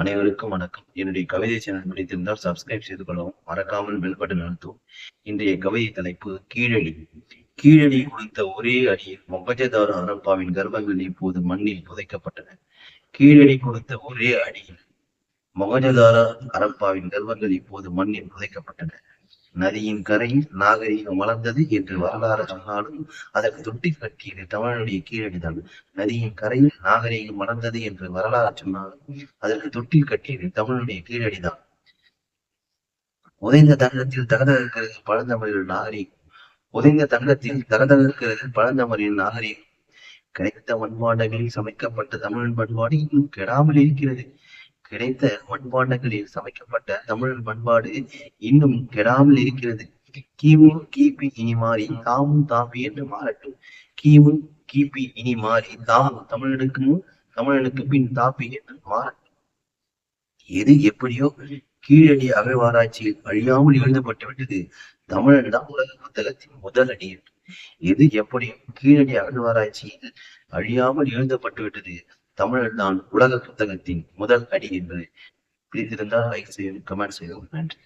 அனைவருக்கும் வணக்கம். என்னுடைய கவிதை சேனல் பிடித்திருந்தால் சப்ஸ்கிரைப் செய்து கொள்ளவும் மறக்காமல் பெல் பட்டன் அழுத்தவும். இன்றைய கவிதை தலைப்பு கீழடி. கீழடி கொடுத்த ஒரே அடியில் மொகஜதார அரப்பாவின் கர்ப்பங்கள் இப்போது மண்ணில் புதைக்கப்பட்டன. கீழடி கொடுத்த ஒரே அடியில் மொகஜதார அரப்பாவின் கர்ப்பங்கள் இப்போது மண்ணில் புதைக்கப்பட்டன. நதியின் கரையில் நாகரீகம் வளர்ந்தது என்று வரலாறு சொன்னாலும் அதற்கு தொட்டி கட்டியது தமிழனுடைய கீழடிதான். நதியின் கரையில் நாகரீகம் வளர்ந்தது என்று வரலாறு சொன்னாலும் அதற்கு தொட்டில் கட்டியது தமிழனுடைய கீழடிதான். உதைந்த தங்கத்தில் தகதகிறது பழந்தமிழின் நாகரீகம். உதைந்த தங்கத்தில் தகதகிறது பழந்தமிழின் நாகரீகம். கிடைத்த மண்பாண்டங்களில் சமைக்கப்பட்ட தமிழன் பண்பாடு இன்னும் கெடாமல் இருக்கிறது. கிடைத்த மண்பாண்டங்களில் சமைக்கப்பட்ட தமிழன் பண்பாடு இன்னும் கெடாமல் இருக்கிறது. கிமு கிபி இனி மாறி தாமும் தாபி என்று மாறட்டும் கிமு கிபி இனி மாறி தாமும் தமிழனுக்கு முன் தமிழனுக்கு பின் தாப்பி என்று மாறட்டும். எது எப்படியோ கீழடி அகழ்வாராய்ச்சியில் அழியாமல் எழுதப்பட்டு விட்டது தமிழன் தான் உலக புத்தகத்தின் முதல் அடி. என்று எது எப்படியோ கீழடி அகழ்வாராய்ச்சியில் அழியாமல் எழுதப்பட்டு விட்டது தான் உலக புத்தகத்தின் முதல் அடி என்பதை பிடித்திருந்தால் லைக் செய்யவும் கமெண்ட் செய்யவும் நன்றி.